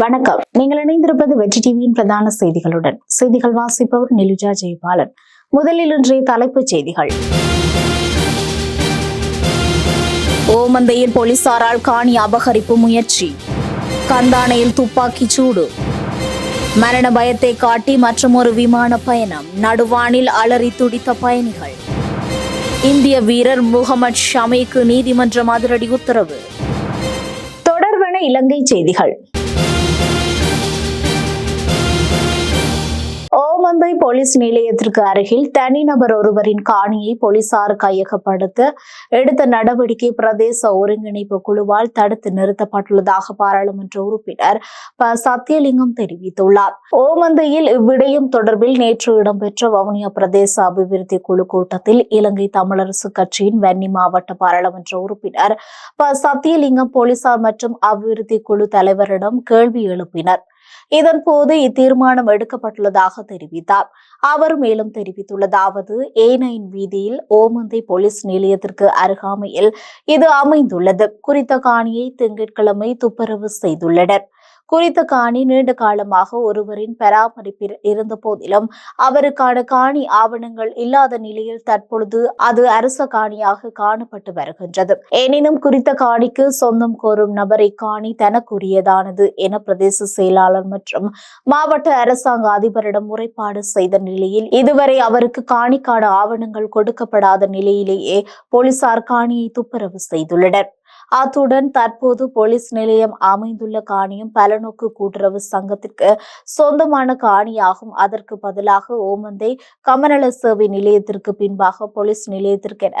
வணக்கம். நீங்கள் இணைந்திருப்பது வெற்றி டிவியின் பிரதான செய்திகளுடன். செய்திகள் வாசிப்பவர் நிலுஜா ஜெயபாலன். முதலில் இன்றைய தலைப்புச் செய்திகள். ஓமந்தையில் போலீசாரால் காணி அபகரிப்பு முயற்சி. கந்தானையில் துப்பாக்கிச் சூடு. மரண பயத்தை காட்டி மற்றொரு விமான பயணம். நடுவானில் அலறி துடித்த பயணிகள். இந்திய வீரர் முகமது ஷமிக்கு நீதிமன்றம் அதிரடி உத்தரவு. தொடர்பான இலங்கை செய்திகள். ஓமந்தை போலீஸ் நிலையத்திற்கு அருகில் தனிநபர் ஒருவரின் காணியை போலீசார் கையகப்படுத்த எடுத்த நடவடிக்கை பிரதேச ஒருங்கிணைப்பு குழுவால் தடுத்து நிறுத்தப்பட்டுள்ளதாக பாராளுமன்ற உறுப்பினர் ப. சத்தியலிங்கம் தெரிவித்துள்ளார். ஓமந்தையில் இவ்விடயம் தொடர்பில் நேற்று இடம்பெற்ற வவுனியா பிரதேச அபிவிருத்தி குழு கூட்டத்தில் இலங்கை தமிழரசு கட்சியின் வன்னி மாவட்ட பாராளுமன்ற உறுப்பினர் ப. சத்தியலிங்கம் போலீசார் மற்றும் அபிவிருத்தி குழு தலைவரிடம் கேள்வி எழுப்பினர். இதன் போது இத்தீர்மானம் எடுக்கப்பட்டுள்ளதாக தெரிவித்தார். அவர் மேலும் தெரிவித்துள்ளதாவது ஏ நைன் வீதியில் ஓமந்தை போலீஸ் நிலையத்திற்கு அருகாமையில் இது அமைந்துள்ளது. குறித்த காணியை திங்கட்கிழமை துப்புரவு செய்துள்ளனர். குறித்த காணி நீண்ட காலமாக ஒருவரின் பராமரிப்பில் இருந்த போதிலும் அவருக்கான காணி ஆவணங்கள் இல்லாத நிலையில் தற்பொழுது அது அரச காணியாக காணப்பட்டு வருகின்றது. எனினும் குறித்த காணிக்கு சொந்தம் கோரும் நபரை காணி தனக்குரியதானது என பிரதேச செயலாளர் மற்றும் மாவட்ட அரசாங்க அதிபரிடம் முறைப்பாடு செய்த நிலையில் இதுவரை அவருக்கு காணிக்கான ஆவணங்கள் கொடுக்கப்படாத நிலையிலேயே போலீசார் காணியை துப்புரவு செய்துள்ளனர். அத்துடன் தற்போது போலீஸ் நிலையம் அமைந்துள்ள காணியும் பலநோக்கு கூட்டுறவு சங்கத்திற்கு சொந்தமான காணியாகும். அதற்கு பதிலாக ஓமந்தை கமநல சேவை நிலையத்திற்கு பின்பாக போலீஸ் நிலையத்திற்கென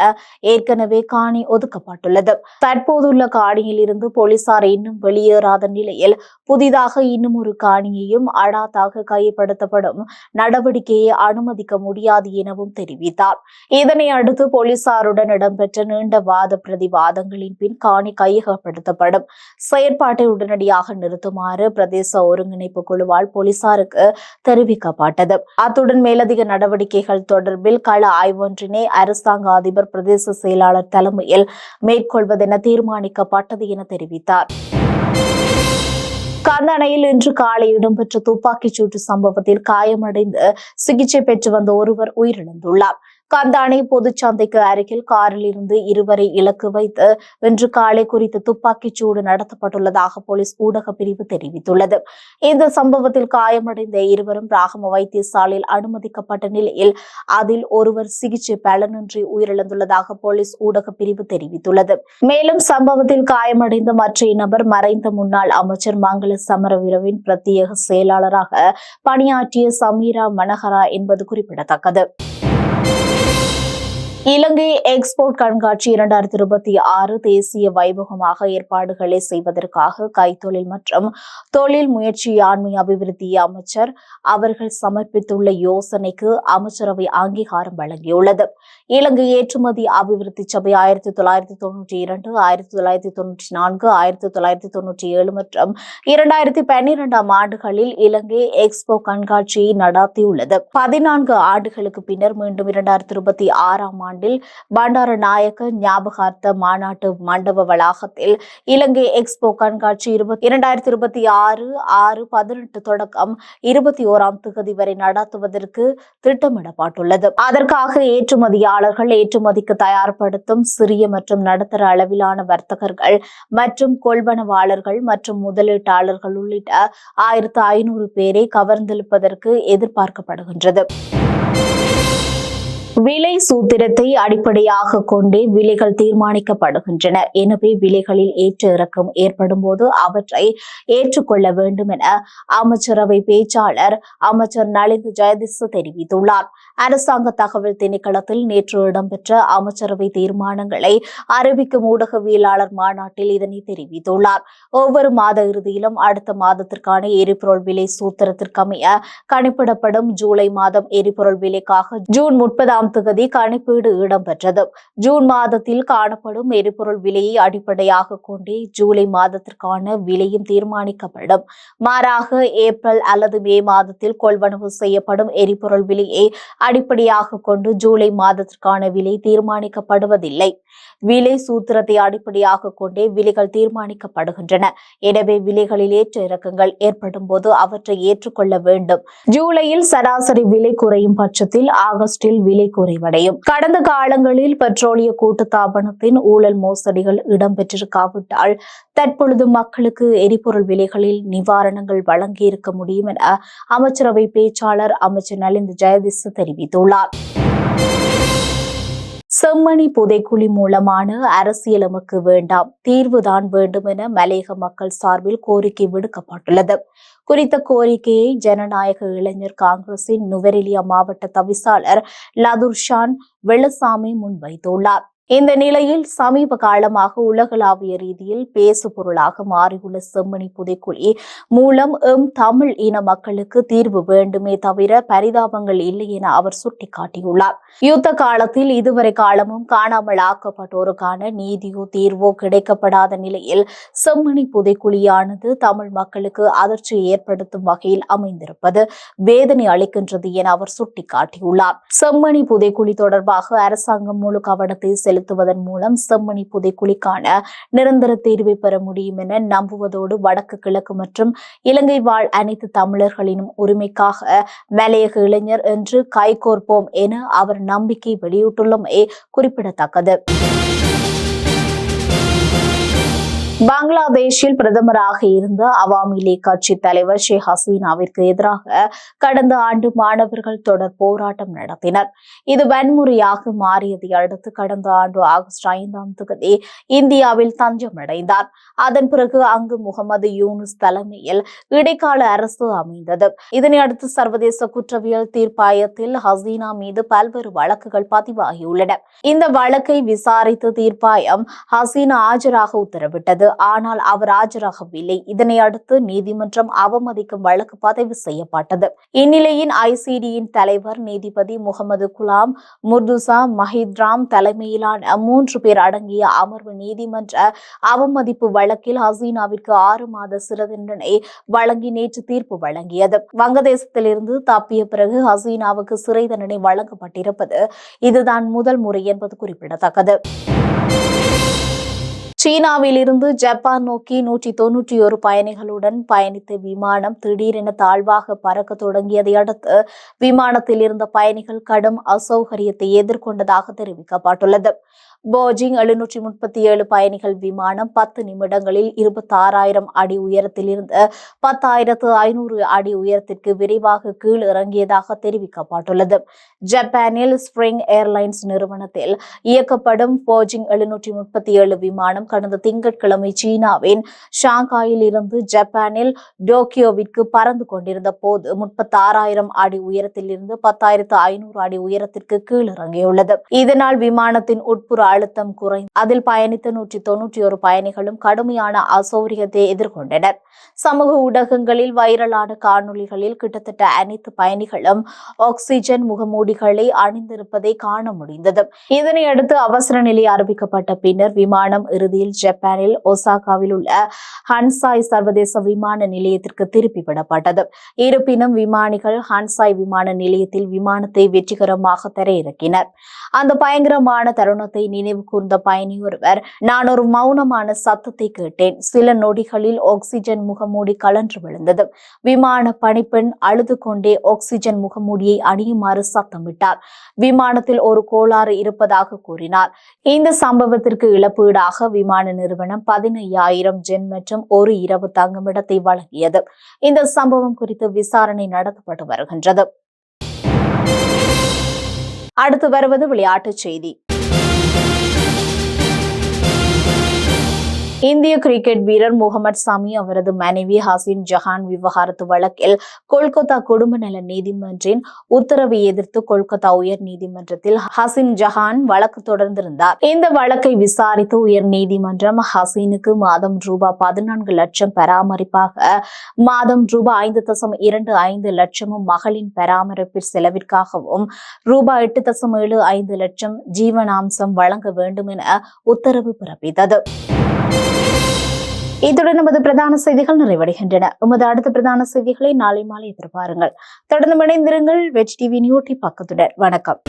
ஏற்கனவே காணி ஒதுக்கப்பட்டுள்ளது. தற்போதுள்ள காணியில் இருந்து போலீசார் இன்னும் வெளியேறாத நிலையில் புதிதாக இன்னும் ஒரு காணியையும் அடாத்தாக கையப்படுத்தப்படும் நடவடிக்கையை அனுமதிக்க முடியாது எனவும் தெரிவித்தார். இதனை அடுத்து போலீசாருடன் இடம்பெற்ற நீண்ட வாத பிரதிவாதங்களின் பின் காணி கையகப்படுத்தப்படும். செயற்பாட்டை உடனடியாக நிறுத்துமாறு பிரதேச ஒருங்கிணைப்பு குழுவால் போலீசாருக்கு தெரிவிக்கப்பட்டது. அத்துடன் மேலதிக நடவடிக்கைகள் தொடர்பில் கள ஆய்வொன்றினை அரசாங்க அதிபர் பிரதேச செயலாளர் தலைமையில் மேற்கொள்வதென தீர்மானிக்கப்பட்டது என தெரிவித்தார். கந்தணையில் இன்று காலை இடம்பெற்ற துப்பாக்கிச் சூட்டு சம்பவத்தில் காயமடைந்து சிகிச்சை பெற்று வந்த ஒருவர் உயிரிழந்துள்ளார். கந்தானை பொதுச்சந்தைக்கு அருகில் காரில் இருந்து இருவரை இலக்கு வைத்து இன்று காலை குறித்து துப்பாக்கிச் சூடு நடத்தப்பட்டுள்ளதாக போலீஸ் ஊடக பிரிவு தெரிவித்துள்ளது. இந்த சம்பவத்தில் காயமடைந்த இருவரும் ராகம வைத்தியசாலையில் அனுமதிக்கப்பட்ட நிலையில் அதில் ஒருவர் சிகிச்சை பலனின்றி உயிரிழந்துள்ளதாக போலீஸ் ஊடக பிரிவு தெரிவித்துள்ளது. மேலும் சம்பவத்தில் காயமடைந்த மற்ற நபர் மறைந்த முன்னாள் அமைச்சர் மங்கள சமரவீரவின் பிரத்யேக செயலாளராக பணியாற்றிய சமீரா மனஹரா என்பது குறிப்பிடத்தக்கது. இலங்கை எக்ஸ்போர்ட் கண்காட்சி இரண்டாயிரத்தி இருபத்தி ஆறு தேசிய வைபவமாக ஏற்பாடுகளை செய்வதற்காக கைத்தொழில் மற்றும் தொழில் முயற்சி ஆண்மை அபிவிருத்தி அமைச்சர் அவர்கள் சமர்ப்பித்துள்ள யோசனைக்கு அமைச்சரவை அங்கீகாரம் வழங்கியுள்ளது. இலங்கை ஏற்றுமதி அபிவிருத்தி சபை ஆயிரத்தி தொள்ளாயிரத்தி தொன்னூற்றி இரண்டு ஆயிரத்தி தொள்ளாயிரத்தி தொன்னூற்றி நான்கு ஆயிரத்தி தொள்ளாயிரத்தி தொன்னூற்றி ஏழு மற்றும் இரண்டாயிரத்தி பன்னிரெண்டாம் ஆண்டுகளில் இலங்கை எக்ஸ்போ கண்காட்சியை நடத்தியுள்ளது. பதினான்கு ஆண்டுகளுக்கு பின்னர் மீண்டும் இரண்டாயிரத்தி இருபத்தி ஆறாம் ஆண்டில் பண்டார நாயக்க ஞாபகார்த்த மாநாட்டு மண்டப வளாகத்தில் இலங்கை எக்ஸ்போ கண்காட்சி இருபத்தி இரண்டாயிரத்தி இருபத்தி ஆறு ஆறு பதினெட்டு தொடக்கம் இருபத்தி ஓராம் தேதி வரை நடத்துவதற்கு திட்டமிடப்பட்டுள்ளது. அதற்காக ஏற்றுமதியாளர்கள் ஏற்றுமதிக்கு தயார்படுத்தும் சிறிய மற்றும் நடுத்தர அளவிலான வர்த்தகர்கள் மற்றும் கொள்வனவாளர்கள் மற்றும் முதலீட்டாளர்கள் உள்ளிட்ட ஆயிரத்து ஐநூறு பேரை கவர்ந்தெழுப்பதற்கு எதிர்பார்க்கப்படுகின்றது. விலை சூத்திரத்தை அடிப்படையாக கொண்டே விலைகள் தீர்மானிக்கப்படுகின்றன. எனவே விலைகளில் ஏற்ற இறக்கம் ஏற்படும் போது அவற்றை ஏற்றுக்கொள்ள வேண்டும் என அமைச்சரவை பேச்சாளர் அமைச்சர் நளிந்த ஜெயதிசு தெரிவித்துள்ளார். அரசாங்க தகவல் திணைக்களத்தில் நேற்று இடம்பெற்ற அமைச்சரவை தீர்மானங்களை அறிவிக்கும் ஊடகவியலாளர் மாநாட்டில் இதனை தெரிவித்துள்ளார். ஒவ்வொரு மாத இறுதியிலும் அடுத்த மாதத்திற்கான எரிபொருள் விலை சூத்திரத்திற்கமைய கணிப்பிடப்படும் ஜூலை மாதம் எரிபொருள் விலைக்காக ஜூன் முப்பதாம் எட்டாம் தேதி கணிப்பீடு இடம்பெற்றது. ஜூன் மாதத்தில் காணப்படும் எரிபொருள் விலையை அடிப்படையாக கொண்டே ஜூலை மாதத்திற்கான விலையும் தீர்மானிக்கப்படும். மாறாக ஏப்ரல் அல்லது மே மாதத்தில் கொள்வனவு செய்யப்படும் எரிபொருள் விலையை அடிப்படையாக கொண்டு ஜூலை மாதத்திற்கான விலை தீர்மானிக்கப்படுவதில்லை. விலை சூத்திரத்தை அடிப்படையாக கொண்டே விலைகள் தீர்மானிக்கப்படுகின்றன. எனவே விலைகளில் ஏற்ற இறக்கங்கள் ஏற்படும் போது அவற்றை ஏற்றுக்கொள்ள வேண்டும். ஜூலையில் சராசரி விலை குறையும் பட்சத்தில் ஆகஸ்டில் விலை குறைவடையும். கடந்த காலங்களில் பெட்ரோலிய கூட்டுத்தாபனத்தின் ஊழல் மோசடிகள் இடம்பெற்றிருக்காவிட்டால் தற்பொழுது மக்களுக்கு எரிபொருள் விலைகளில் நிவாரணங்கள் வழங்கியிருக்க முடியும் என அமைச்சரவை பேச்சாளர் அமைச்சர் நலிந்த ஜெயதிஸ் தெரிவித்துள்ளார். செம்மணி புதைக்குழி மூலமான அரசியல் எமக்கு வேண்டாம். தீர்வுதான் வேண்டும் என மலையக மக்கள் சார்பில் கோரிக்கை விடுக்கப்பட்டுள்ளது. குறித்த கோரிக்கையை ஜனநாயக இளைஞர் காங்கிரசின் நுவரெலியா மாவட்ட தவிசாளர் லதுர்ஷான் வெள்ளசாமி முன்வைத்துள்ளார். இந்த நிலையில் சமீப காலமாக உலகளாவிய ரீதியில் பேசு பொருளாக மாறியுள்ள செம்மணி புதைக்குழி மூலம் எம் தமிழ் இன மக்களுக்கு தீர்வு வேண்டுமே தவிர பரிதாபங்கள் இல்லை என அவர் சுட்டிக்காட்டியுள்ளார். யுத்த காலத்தில் இதுவரை காலமும் காணாமல் ஆக்கப்பட்டோருக்கான நீதியோ தீர்வோ கிடைக்கப்படாத நிலையில் செம்மணி புதைக்குழியானது தமிழ் மக்களுக்கு அதிர்ச்சியை ஏற்படுத்தும் வகையில் அமைந்திருப்பது வேதனை அளிக்கின்றது என அவர் சுட்டிக்காட்டியுள்ளார். செம்மணி புதைக்குழி தொடர்பாக அரசாங்கம் முழு கவனத்தை செலுத்துவதன் மூலம் செம்மணி புதைக்குழிக்கான நிரந்தர தீர்வை பெற முடியும் என நம்புவதோடு வடக்கு கிழக்கு மற்றும் இலங்கை வாழ் அனைத்து தமிழர்களினும் உரிமைக்காக மலையக இளைஞர் என்று கைகோர்ப்போம் என அவர் நம்பிக்கை வெளியிட்டுள்ளமை குறிப்பிடத்தக்கது. பங்களாதேஷில் பிரதமராக இருந்த அவாமி லீக் கட்சி தலைவர் ஷேக் ஹசீனாவிற்கு எதிராக கடந்த ஆண்டு மாணவர்கள் தொடர் போராட்டம் நடத்தினர். இது வன்முறையாக மாறியதை அடுத்து கடந்த ஆண்டு ஆகஸ்ட் ஐந்தாம் தேதி இந்தியாவில் தஞ்சமடைந்தார். அதன் பிறகு அங்கு முகமது யூனுஸ் தலைமையில் இடைக்கால அரசு அமைந்தது. இதனையடுத்து சர்வதேச குற்றவியல் தீர்ப்பாயத்தில் ஹசீனா மீது பல்வேறு வழக்குகள் பதிவாகியுள்ளன. இந்த வழக்கை விசாரித்த தீர்ப்பாயம் ஹசீனா ஆஜராக உத்தரவிட்டது. ஆனால் அவர் ஆஜராகவில்லை. இதனை அடுத்து நீதிமன்றம் அவமதிக்கும் வழக்கு பதிவு செய்யப்பட்டது. இந்நிலையில் ஐசிடியின் தலைவர் நீதிபதி முகமது குலாம் முர்துசா மஹித்ராம் தலைமையிலான மூன்று பேர் அடங்கிய அமர்வு நீதிமன்ற அவமதிப்பு வழக்கில் ஹசீனாவிற்கு ஆறு மாத சிறை தண்டனை வழங்கி நேற்று தீர்ப்பு வழங்கியது. வங்கதேசத்திலிருந்து தப்பிய பிறகு ஹசீனாவுக்கு சிறை தண்டனை வழங்கப்பட்டிருப்பது இதுதான் முதல் முறை என்பது குறிப்பிடத்தக்கது. சீனாவில் இருந்து ஜப்பான் நோக்கி நூற்றி தொன்னூற்றி ஒரு பயணிகளுடன் பயணித்த விமானம் திடீரென தாழ்வாக பறக்க தொடங்கியதை அடுத்து விமானத்தில் இருந்த பயணிகள் கடும் அசௌகரியத்தை எதிர்கொண்டதாக தெரிவிக்கப்பட்டுள்ளது. போஜிங் எழுநூற்றி முப்பத்தி ஏழு பயணிகள் விமானம் பத்து நிமிடங்களில் இருபத்தி ஆறாயிரம் அடி உயரத்தில் இருந்து பத்தாயிரத்து ஐநூறு அடி உயரத்திற்கு விரைவாக கீழ் இறங்கியதாக தெரிவிக்கப்பட்டுள்ளது. ஜப்பானில் ஸ்பிரிங் ஏர்லைன்ஸ் நிறுவனத்தில் இயக்கப்படும் போஜிங் எழுநூற்றி முப்பத்தி ஏழு விமானம் கடந்த திங்கட்கிழமை சீனாவின் ஷாங்காயில் இருந்து ஜப்பானில் டோக்கியோவிற்கு பறந்து கொண்டிருந்த போது முப்பத்தாறாயிரம் அடி உயரத்தில் இருந்து பத்தாயிரத்து ஐநூறு அடி உயரத்திற்கு கீழ் இறங்கியுள்ளது. இதனால் விமானத்தின் உட்புற அழுத்தம் குறைந்து அதில் பயணித்த நூற்றி தொன்னூற்றி ஒரு பயணிகளும் கடுமையான அசௌரியத்தை எதிர்கொண்டனர். சமூக ஊடகங்களில் வைரலான காணொளிகளில் கிட்டத்தட்ட அனைத்து பயணிகளும் ஆக்சிஜன் முகமூடிகளை அணிந்திருப்பதை காண முடிந்தது. இதனையடுத்து அவசர நிலை அறிவிக்கப்பட்ட பின்னர் விமானம் இறுதியில் ஜப்பானில் ஒசாகாவில் உள்ள ஹன்சாய் சர்வதேச விமான நிலையத்திற்கு திருப்பி விடப்பட்டது. இருப்பினும் விமானிகள் ஹன்சாய் விமான நிலையத்தில் விமானத்தை வெற்றிகரமாக தரையிறக்கினர். அந்த பயங்கரமான தருணத்தை நினைவு கூர்ந்த பயணி ஒருவர் நான் ஒரு மௌனமான சத்தத்தை கேட்டேன். சில நொடிகளில் ஆக்சிஜன் முகமூடி கலன்று விழுந்தது. விமான பணிப்பெண் அழுது கொண்டே ஆக்சிஜன் முகமூடியை அணியுமாறு சத்தமிட்டார். விமானத்தில் ஒரு கோளாறு இருப்பதாக கூறினார். இந்த சம்பவத்திற்கு இழப்பீடாக விமான நிறுவனம் பதினையாயிரம் ஜென் மற்றும் ஒரு இரவு தங்குமிடத்தை வழங்கியது. இந்த சம்பவம் குறித்து விசாரணை நடத்தப்பட்டு வருகின்றது. அடுத்து வருவது விளையாட்டுச் செய்தி. இந்திய கிரிக்கெட் வீரர் முகமது சாமி அவரது மனைவி ஹசின் ஜஹான் விவகாரத்து வழக்கில் கொல்கத்தா குடும்ப நல நீதிமன்றின் உத்தரவை எதிர்த்து கொல்கத்தா உயர் நீதிமன்றத்தில் ஹசின் ஜஹான் வழக்கு தொடர்ந்திருந்தார். இந்த வழக்கை விசாரித்து உயர் நீதிமன்றம் ஹசீனுக்கு மாதம் ரூபாய் பதினான்கு லட்சம் பராமரிப்பாக மாதம் ரூபாய் ஐந்து தசம் இரண்டு ஐந்து லட்சமும் மகளின் பராமரிப்பு செலவிற்காகவும் ரூபாய் எட்டு தசம் ஏழு ஐந்து லட்சம் ஜீவனாம்சம் வழங்க வேண்டும் என உத்தரவு பிறப்பித்தது. இத்துடன் நமது பிரதான செய்திகள் நிறைவடைகின்றன. உமது அடுத்த பிரதான செய்திகளை நாளை மாலை எதிர்பாருங்கள். தொடர்ந்து இணைந்திருங்கள். வெஜ் டிவி நியூட்டி பக்கத்துடன். வணக்கம்.